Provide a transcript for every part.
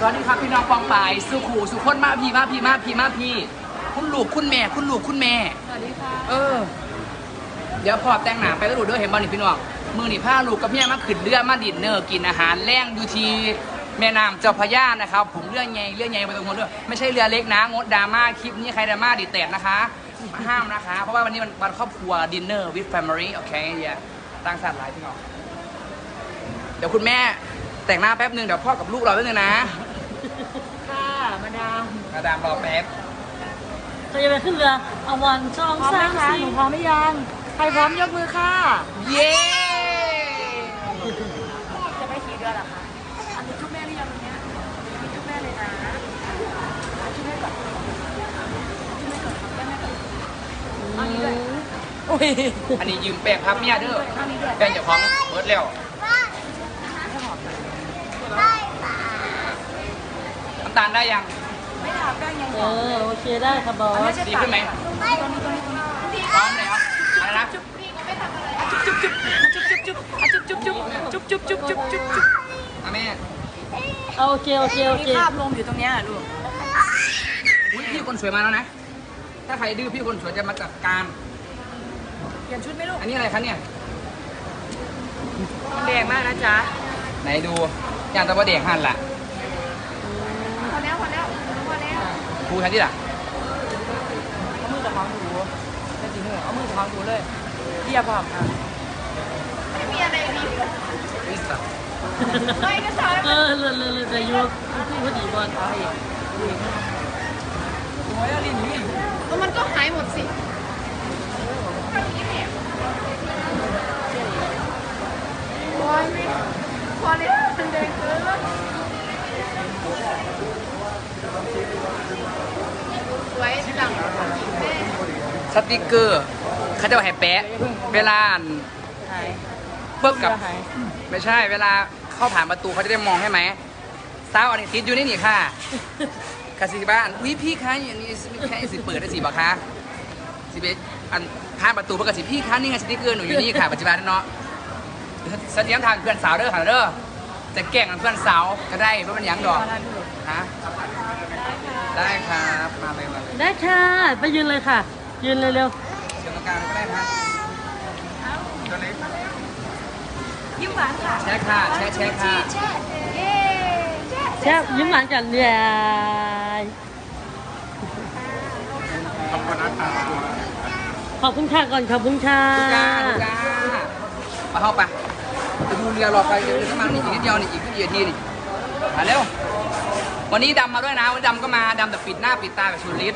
สวัสดีครับพี่น้องปองปายสุขูสุคนมาพี่มาพี่มาพี่มาพี่ คุณลูกคุณแม่ คุณลูกคุณแม่ สวัสดีค่ะเออ เดี๋ยวพอแต่งหนาไปก็ดูเด้อเห็นบอลนี่พี่น้องมือนี่ผ้าลูกกับพี่มาขึ้นเรือมาดินเนอร์กินอาหารแรงอยู่ที่แม่น้ำเจ้าพระยานะครับ ผมเรือใหญ่เรือใหญ่ไปตรงคนด้วยไม่ใช่เรือเล็กนะงดดราม่าคลิปนี้ใครดราม่าดิแตกนะคะห้ามนะคะ เพราะว่าวันนี้มันวันครอบครัวดินเนอร์ with family โอเคอย่าตั้งสัตว์หลายพี่น้องเดี๋ยวคุณแม่แต่งหน้าแป๊บนึงเดี๋ยวพ่อกับลูกเราแป๊บนึงนะ ค่ะ มาดามมาดามรอแป๊บใครจะไปขึ้นเรือเอาวันช่องพร้อมไหมสามคะสี่หนูพร้อมหรือยัง ใครพร้อมยกมือค่ะ เย้จะไปขี่เรือเหรอคะ อันนี้ชุดแม่หรือยังวันเนี้ยมีชุดแม่เลยนะเอาชุดแม่ก่อนชุดแม่ก่อนครับแม่แม่ก่อนเอานี้ด้วยโอ้ยอันนี้ยืมแป้งครับเมียเด้อเอานี้ด้วยแป้งเจ้าของเบิร์ดแล้วน้ำ ตาลได้ยัง ไม่ถามแป้งยังเอก่อนอโอเคได้ค่ะบออันนี้สจะดีขึ้นไหมตรงนี้ตรงนี้ตรงนี้พร้อมแล้วอะไรนะจุ๊บจุ๊บจุ๊บจุ๊บจุ๊บจุ๊บอะจุ๊บจุ๊บจุ๊บจุ๊บจุ๊บจุ๊บจุ๊บจุ๊บจุ๊บอะแม่เอาโอเคโอเคโอมีเคคราบลมอยู่ตรงเนี้ยลูกอุ้ยพี่คนสวยมาแล้วนะ ถ้าใครดื้อพี่คนสวยจะมาจัดการเปลี่ยนชุดไหมลูก อันนี้อะไรคะเนี่ยมันแดงมากนะจ๊ะ ไหนดูย่างตะวันเด็กหันล่ะ พอแล้วพอแล้วพอแล้ว ครูทันที่ล่ะเอามือกับท้องถูเป็นสีเหนือเอามือกับท้องถูเลยเรียบพร้อมค่ะไม่มีอะไรดีนี่สัตว์ไม่ก็ใช่เออเลยเลยเลยแต่ยุพอดีบอลเอาอีกโอ้ยลินนี่มันก็หายหมดสิโอ้ยไม่พอแล้วมันแดงเกิน สวยจังแม่สติกเกอร์เขาจะเอาให้แปะเวลาอ่านหายเบิกกับ หายไม่ใช่ เวลาเข้าผ่านประตูเขาจะได้มองให้ไหมสาวอันนี้ติดอยู่นี่นี่ค่ะคาสิบ้านวิพี่คะอย่างนี้แค่สิเปิดได้สิบอกคะสิเบอันผ่านประตูเพื่อกสิพี่คะนี่ไงสติกเกอร์หนูอยู่นี่ค่ะปัจจุบันเนาะเสถียรทางเพื่อนสาวเด้อค่ะเด้อ จะแกล้งเพื่อนสาวก็ได้เพราะมันหยังดอกฮะได้ครับมาเลยมาเลยได้ค่ะ ไปยืนเลยค่ะ ยืนเลยเร็วเชิญตรงกลางก็ได้ครับตัวเล็กยิ้มหวานค่ะแช่ค่ะแช่แช่ค่ะแช่เย้แช่แช่ยิ้มหวานกันยายขอบคุณนะครับขอบคุณค่ะก่อนขอบคุณค่ะทุกาทุกามาเข้าไป ไปดูเรือรอไปเดี๋ยวเรือมานี่อีกนิดเดียวนี่อีกนิดเดียวทีนี่มาเร็ววันนี้ดำมาด้วยนะวันนี้ดำก็มาดำแต่ปิดหน้าปิดตาแบบชูริส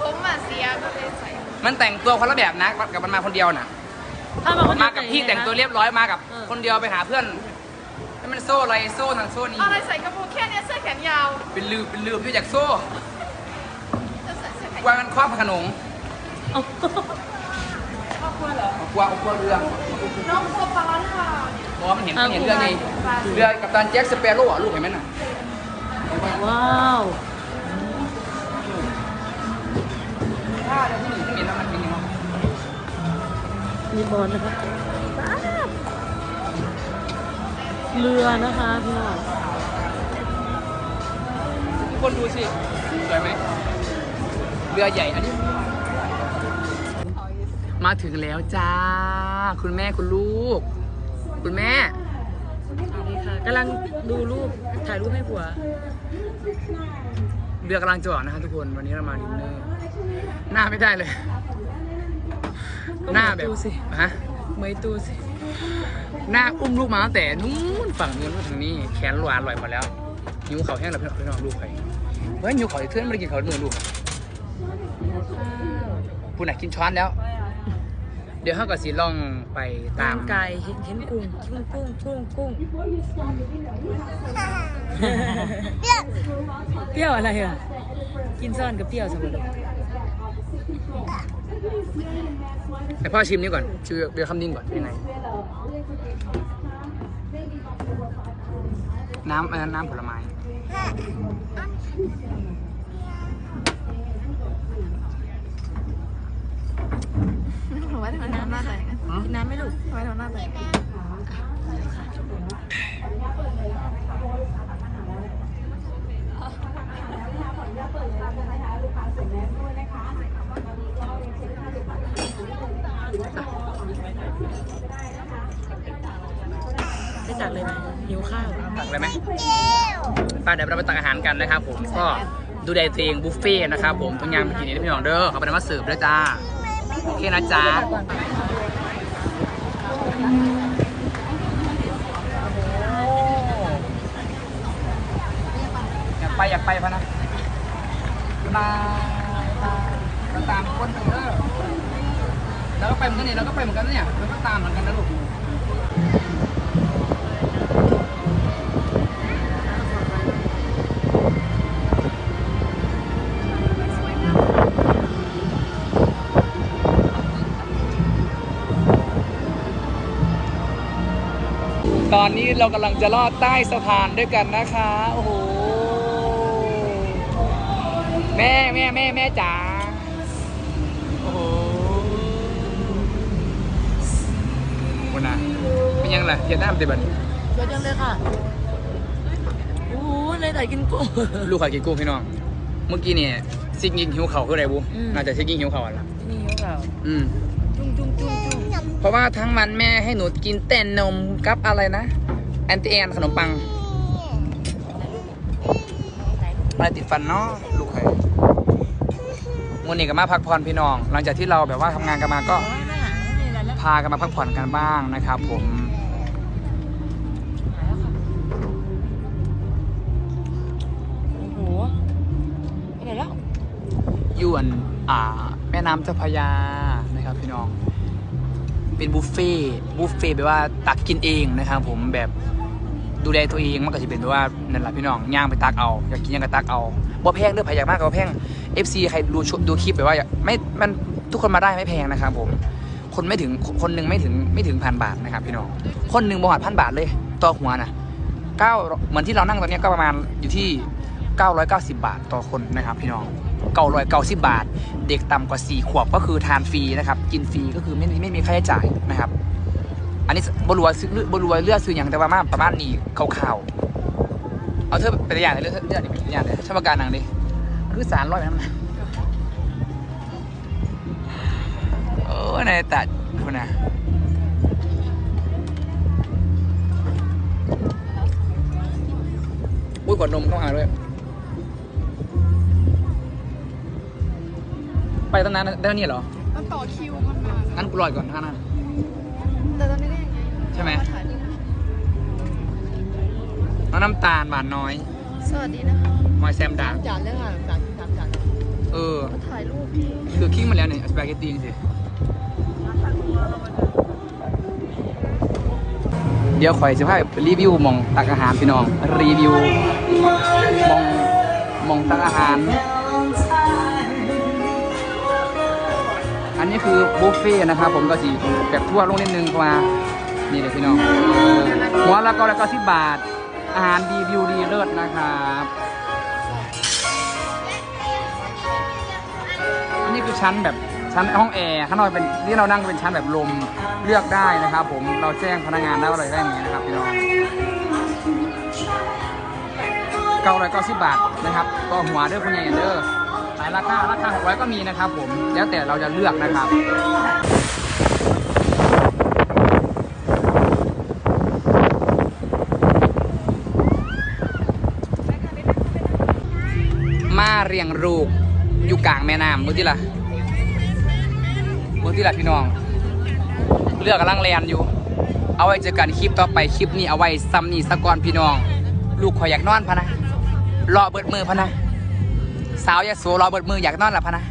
ผมอะเสียก็เลยใส่มันแต่งตัวคนละแบบนะกับมันมาคนเดียวน่ะถ้ามาคนเดีมาวกับพี่แต่งตัวเรียบร้อยมากับเออคนเดียวไปหาเพื่อนแล้วมันโซ่อะไรโซ่ทางโซ่นี้เอาอะไรใส่กระโปรงแค่เนี้ยเสื้อแขนยาว เป็นลืมเป็นลืมพี่จากโซ่จะใส่เสื้อแขนกลัวมันครอบขนม เอาครอบครัวเหรอกลัวกลัวเรือน้องโคปาร์ค่ะบอกว่ามันเห็นมันเห็นเรือไงเรือกับตันแจ็คสเปโร่อะลูกเห็นไหมน่ะว้าวถ้าเรือที่หนึ่งที่เห็นน้ำมันเป็นยังไงมีบอลนะคะเรือนะคะพี่น้องทุกคนดูสิสวยไหมเรือใหญ่อันนี้ มาถึงแล้วจ้า คุณแม่คุณลูก คุณแม่สวัสดีค่ะกำลังดูรูปถ่ายรูปให้ผัวเรือกำลังจะออกนะครับทุกคนวันนี้เรามาดินเนอร์หน้าไม่ได้เลยก็หน้าแบบดูสิฮะเมยตูสิหน้าอุ้มลูกมาตั้งแต่นู้นฝั่งนู้นมาถึงนี่แขนหวานลอยหมดแล้วนิ้วเขาแห้งแล้วพี่น้องพี่น้องลูกใครเฮ้ยนิ้วเขาเพื่อนไม่ได้กินเขาเหมือนลูกพูดไหนะกินช้อนแล้ว เดี๋ยวเขากับสีล่องไปตาตามมไก่เห็นเห็นกุ้งกุ้งกุ้งกุ้งกุ้งเปรี้ยวอะไรอะ กินซ่อนกับเปรี้ยวสมมติแต่พ่อชิมนี่ก่อนชื่อเบียร์คำนิ่งก่อนเป็นไงน้ำอันนั้นน้ำผลไม้ หนูว่าทำไมน้ำหน้าแตกกินน้ำไม่ลูกทำไมทำหน้าแตกได้จัดเลยไหมหิวข้าวตักเลยไหมไป้าเดี๋ยวเราไปตักอาหารกันนะครับผมก็ดูแลตัวเองบุฟเฟ่ต์นะครับผมทุกอย่างไปกินเองนะพี่น้องเด้อเขาเป็นำมาสืบด้วยจ้า โอเคนะจ๊ะอยากไปอยากไปพะนะมาตามคนเด้อแล้วก็ไปเหมือนกันเนี่ยเราก็ไปเหมือนกันเนี่ยแล้วก็ตามเหมือนกันนะลูก ตอนนี้เรากำลังจะลอดใต้สะพานด้วยกันนะคะ โอ้โห แม่แม่แม่แม่จ๋า โอ้โหวันน่ะเป็นยังไงเย็นน้ำติบันเยอะจังเลยค่ะ โอ้โหเลยไหนกินกุ้งลูกขายกินกุ้งพี่น้อง เมื่อกี้เนี่ยซิกยิงหิวเข่าคืออะไรบุอืมน่าจะซิกยิงหิวเข่าอะไรนี่หิวข้าวอืม จุ้งจุ้งจุ้งจุ้งเพราะว่าทั้งมันแม่ให้หนูกินแต่นมกับอะไรนะ แอนติแอนขนมปังอะไรติดฟันเนาะลูกใครมูนี่ก็มาพักผ่อนพี่น้อง หลังจากที่เราแบบว่าทำงานกันมาก็พากันมาพักผ่อนกันบ้างนะครับ ผมหายแล้วค่ะโอ้โหไปไหนแล้วยวนอ่าแม่น้ำเจ้าพระยา นะครับพี่น้อง เป็นบุฟเฟ่บุฟเฟ่แปลว่าตักกินเองนะครับ ผมแบบดูแลตัวเองมันก็จะเป็นแบบว่านั่นแหละพี่น้องย่างไปตักเอาอยากกินยังก็ตักเอาบ่แพงเด้อใครอยากมากก็แพง FC ใครดูชุดูคลิปแบบว่าไม่มันทุกคนมาได้ไม่แพงนะครับ ผม คนไม่ถึงคนหนึ่งไม่ถึงไม่ถึงพันบาทนะครับ พี่น้องคนหนึ่งบวกพันบาทเลยต่อหัวนะเก้าเหมือนที่เรานั่งตอนนี้ก็ประมาณอยู่ที่ 990 บาทต่อคนนะครับ พี่น้อง 990บบาท เด็กต่ำกว่า4ขวบก็คือทานฟรีนะครับ กินฟรีก็คือไม่ไม่มีค่าใช้จ่ายนะครับ อันนี้บรัวซื้อบรัวเลือกซื้ออย่างแต่ว่ามาประมาณนี้คร่าวๆเอาเธอเป็นตัวอย่างเลยเลือกเลือกนี่เป็นตัวอย่างเลยชอบประการหนังดิคือสารร้อยแบบนั้นนะโอ้ยนตัดคุณนะอุ้ยกดนมเข้ามาด้วย ไปตั้งนานได้เท่านี้เหรอมันต่อคิวมันมางั้นกูรอก่อนท่านั้นแต่ตอนนี้ได้ยังไงใช่ไหมถ่ายรูปน้องน้ำตาลหวานน้อยสวัสดีนะคะมอยแซมดาจานเลยค่ะจานจานจานเออมาถ่ายรูปพี่คือคิงมาแล้วเนี่ยสปาเกตตีสิเดี๋ยวข่อยจะพาไปรีวิวหมองตักอาหารพี่น้อง รีวิวหมองหมองตักอาหาร อันนี้คือบุฟเฟ่ต์นะครับผมก็สีแบบทั่วลงนิดนึงเพรานี่เลยพี่น้องหัวละก็ละก็สิบบาท อาหารดีวิวดีเลิศนะครับอันนี้คือชั้นแบบชั้นห้องแอร์ข้างนอกเป็นที่เรานั่งเป็นชั้นแบบลมเลือกได้นะครับผมเราแจ้งพนักงานได้ว่าเรได้อย่างนี้นะครับพี่น้องเก้าร้อยเก้าสิบบาทนะครับก็หัวเด้อคุณใหญ่เด้อายราคาราคาหกร้อยก็มีนะครับผมแล้วแต่เราจะเลือกนะครับมาเรียงรูปอยู่กลางแม่น้ำมือที่ละมือที่ละพี่น้อง เลือกกำลังแลนอยู่ เอาไว้เจอกันคลิปต่อไปคลิปนี้เอาไว้ซัมนี่สะกอนพี่น้อง ลูกขอยอยากนอนพะนะรอเบิดมือพะนะ สาวยาสูรอเบิดมืออยากนอนหลับพะนะ